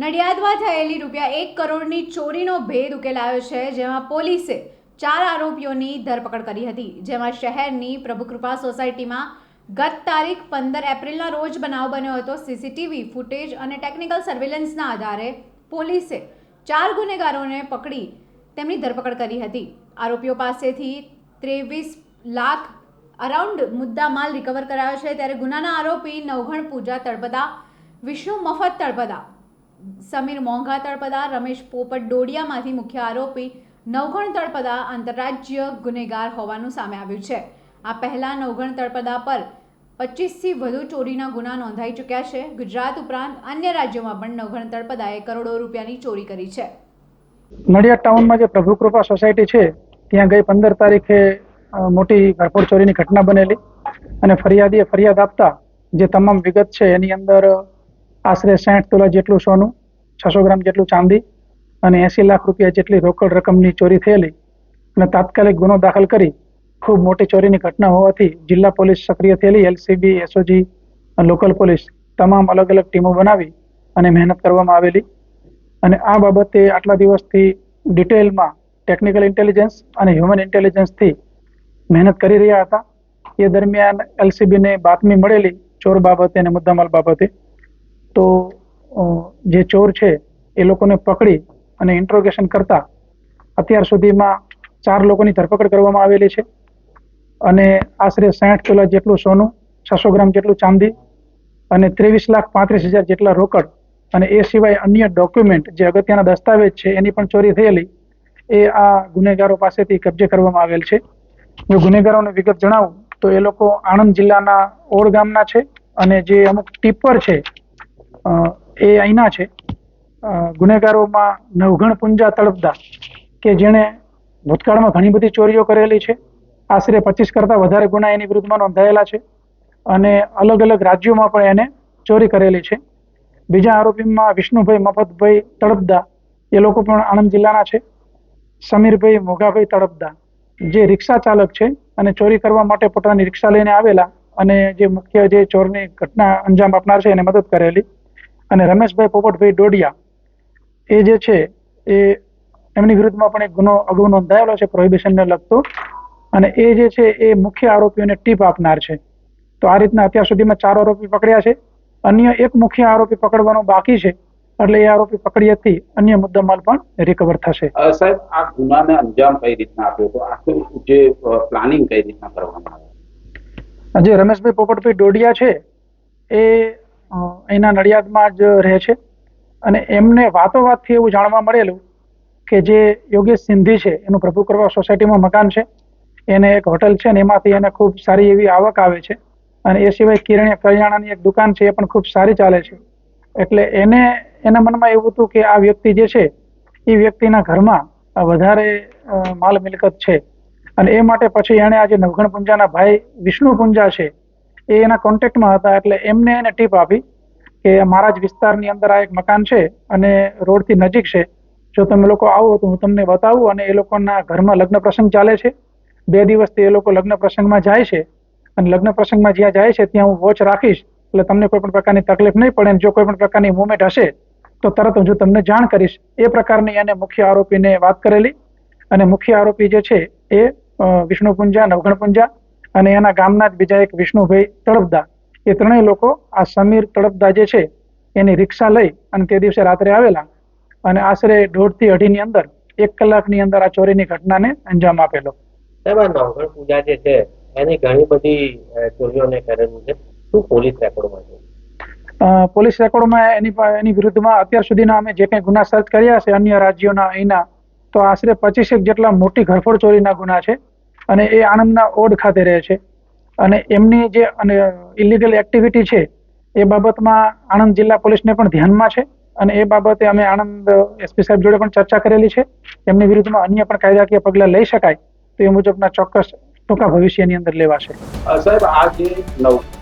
ગોંડલમાં થયેલી રૂપિયા એક કરોડની ચોરીનો ભેદ ઉકેલાયો છે, જેમાં પોલીસે ચાર આરોપીઓની ધરપકડ કરી હતી. જેમાં શહેરની પ્રભુકૃપા સોસાયટીમાં ગત તારીખ પંદર એપ્રિલના રોજ બનાવ બન્યો હતો. સીસીટીવી ફૂટેજ અને ટેકનિકલ સર્વેલન્સના આધારે પોલીસે ચાર ગુનેગારોને પકડી તેમની ધરપકડ કરી હતી. આરોપીઓ પાસેથી ત્રેવીસ લાખ અરાઉન્ડ મુદ્દા માલ રિકવર કરાયો છે. ત્યારે ગુનાના આરોપી નવઘણ પૂજા તળપદા, વિષ્ણુ મફત તળપદા સમીર મોંઘા તળપદા, રમેશ પોપટ ડોડિયામાંથી મુખ્ય આરોપી નવઘણ તળપદા આંતરરાજ્ય ગુનેગાર હોવાનું સામે આવ્યું છે. આ પહેલા નવઘણ તળપદા પર પચીસથી વધુ ચોરીના ગુના નોંધાઈ ચૂક્યા છે. ગુજરાત ઉપરાંત અન્ય રાજ્યોમાં પણ નવઘણ તળપદાએ કરોડો રૂપિયાની ચોરી કરી છે. નડિયાદ ટાઉનમાં જે પ્રભુ કૃપા સોસાયટી છે, ત્યાં ગઈ પંદર તારીખે મોટી ઘરફોડ ચોરીની ઘટના બનેલી અને ફરિયાદીએ ફરિયાદ આપતા જે તમામ વિગત છે, એની અંદર આશરે સાઠ તોલા જેટલું સોનું, છસો ગ્રામ જેટલું ચાંદી અને એંસી લાખ રૂપિયા જેટલી રોકડ રકમની ચોરી થયેલી અને તાત્કાલિક ગુનો દાખલ કરી ખૂબ મોટી ચોરીની ઘટના હોવાથી જિલ્લા પોલીસ સક્રિય થયેલી એલસીબી, એસઓજી લોકલ પોલીસ તમામ અલગ અલગ ટીમો બનાવી અને મહેનત કરવામાં આવેલી. અને આ બાબતે આટલા દિવસથી ડિટેલમાં ટેકનિકલ ઇન્ટેલિજન્સ અને હ્યુમન ઇન્ટેલિજન્સથી મહેનત કરી રહ્યા હતા. એ દરમિયાન એલસીબીને બાતમી મળેલી ચોર બાબતે અને મુદ્દામાલ બાબતે તો જે ચોર છે, એ લોકોને પકડી અને ઇન્ટ્રોગેશન કરતા અત્યાર સુધીમાં ચાર લોકોની ધરપકડ કરવામાં આવેલી છે. અને આશરે સાઠ તોલા જેટલું સોનું, છસો ગ્રામ જેટલું ચાંદી અને ત્રેવીસ લાખ પાંત્રીસ હજાર જેટલા રોકડ અને એ સિવાય અન્ય ડોક્યુમેન્ટ જે અગત્યના દસ્તાવેજ છે, એની પણ ચોરી થયેલી, એ આ ગુનેગારો પાસેથી કબજે કરવામાં આવેલ છે. જો ગુનેગારોને વિગત જણાવું, તો એ લોકો આણંદ જિલ્લાના ઓળ ગામના છે અને જે અમુક ટીપર છે એ અહીંના છે. ગુનેગારોમાં નવઘણ પુંજા તળપદા કે જેણે ભૂતકાળમાં ઘણી બધી ચોરીઓ કરેલી છે. આશરે પચીસ કરતાં વધારે ગુના એની વિરુદ્ધમાં નોંધાયેલા છે અને અલગ અલગ રાજ્યોમાં પણ એને ચોરી કરેલી છે. બીજા આરોપીમાં વિષ્ણુભાઈ મફતભાઈ તળપદા, એ લોકો પણ આણંદ જિલ્લાના છે. સમીરભાઈ મોઘાભાઈ તળપદા, જે રિક્ષા ચાલક છે અને ચોરી કરવા માટે પોતાની રિક્ષા લઈને આવેલા અને જે મુખ્ય જે ચોરની ઘટના અંજામ આપનાર છે એને મદદ કરેલી. અને રમેશભાઈ પોપટભાઈ ડોડિયા એ જે છે એ એમની વિરુદ્ધમાં પણ એક ગુનો અગાઉ નોંધાયેલો છે પ્રોહિબિશનને લગતો. અને એ જે છે એ મુખ્ય આરોપીઓને ટીપ આપનાર છે. તો આ રીતના અત્યાર સુધીમાં ચાર આરોપી પકડ્યા છે. અન્ય એક મુખ્ય આરોપી પકડવાનો બાકી છે. એટલે એ આરોપી પકડ્યાથી અન્ય મુદ્દામાલ પણ રિકવર થશે. સાહેબ આ ગુનાને અંજામ કઈ રીતના આપ્યો હતો? આખું જે પ્લાનિંગ કઈ રીતના કરવામાં આવ્યું જે રમેશભાઈ પોપટભાઈ ડોડિયા છે એ અહીંના નડિયાદમાં જ રહે છે. અને એમને વાતો વાતથી એવું જાણવા મળેલું કે જે યોગેશ સિંધી છે, એનું પ્રભુ કરવા સોસાયટીમાં મકાન છે. એને એક હોટલ છે ને એમાંથી એને ખૂબ સારી એવી આવક આવે છે. અને એ સિવાય કિરણે કરિયાણાની એક દુકાન છે, એ પણ ખૂબ સારી ચાલે છે. એટલે એને, એના મનમાં એવું હતું કે આ વ્યક્તિ જે છે, એ વ્યક્તિના ઘરમાં વધારે માલ મિલકત છે. અને એ માટે પછી એણે આજે નવઘણ પુંજાના ભાઈ વિષ્ણુ પુંજા છે એ એના કોન્ટેક્ટમાં હતા એટલે એમને એને ટીપ આપી કે મારા જ વિસ્તારની અંદર આ એક મકાન છે અને રોડથી નજીક છે. જો તમે લોકો આવો તો હું તમને બતાવું અને એ લોકોના ઘરમાં લગ્ન પ્રસંગ ચાલે છે. બે દિવસથી એ લોકો લગ્ન પ્રસંગમાં જાય છે અને લગ્ન પ્રસંગમાં જ્યાં જાય છે ત્યાં હું વોચ રાખીશ. એટલે તમને કોઈ પણ પ્રકારની તકલીફ નહીં પડે જો કોઈ પણ પ્રકારની મુવમેન્ટ હશે તો તરત હું તમને જાણ કરીશ. એ પ્રકારની એને મુખ્ય આરોપીને વાત કરેલી અને મુખ્ય આરોપી જે છે એ વિષ્ણુપુંજા વિષ્ણુ પુંજા નવઘણ પુંજા અને એના ગામના જ બીજા એક વિષ્ણુભાઈ તળપદા. એ ત્રણેય લોકો આ સમીર તળપદા જે છે એની રિક્ષા લઈ અને તે દિવસે રાત્રે આવેલા અને આશરે દોઢથી અઢીની અંદર એક કલાકની અંદર આ ચોરીની ઘટનાને અંજામ આપેલો. આ નવઘણ પૂજા જે છે એની ઘણી બધી ચોરીઓને કરેલું છે. શું પોલીસ રેકોર્ડમાં છે? પોલીસ રેકોર્ડમાં એની એની વિરુદ્ધમાં અત્યાર સુધીના અમે જે કંઈ ગુના સર્ચ કર્યા છે અન્ય રાજ્યોના અહીંના તો આશરે પચીસેક જેટલા મોટી ઘરફોડ ચોરીના ગુના છે. અને એ આણંદના ઓડ ખાતે રહે છે. અને એમની જે, અને ઇલીગલ એક્ટિવિટી છે, એ બાબતમાં આણંદ જિલ્લા પોલીસને પણ ધ્યાનમાં છે. અને એ બાબતે અમે આણંદ એસપી સાહેબ જોડે પણ ચર્ચા કરેલી છે. એમની વિરુદ્ધમાં અન્ય પણ કાયદાકીય પગલાં લઈ શકાય. તો એ મુજબના ચોક્કસ ટૂંકા ભવિષ્યની અંદર લેવાશે. સાહેબ, આ જે નવ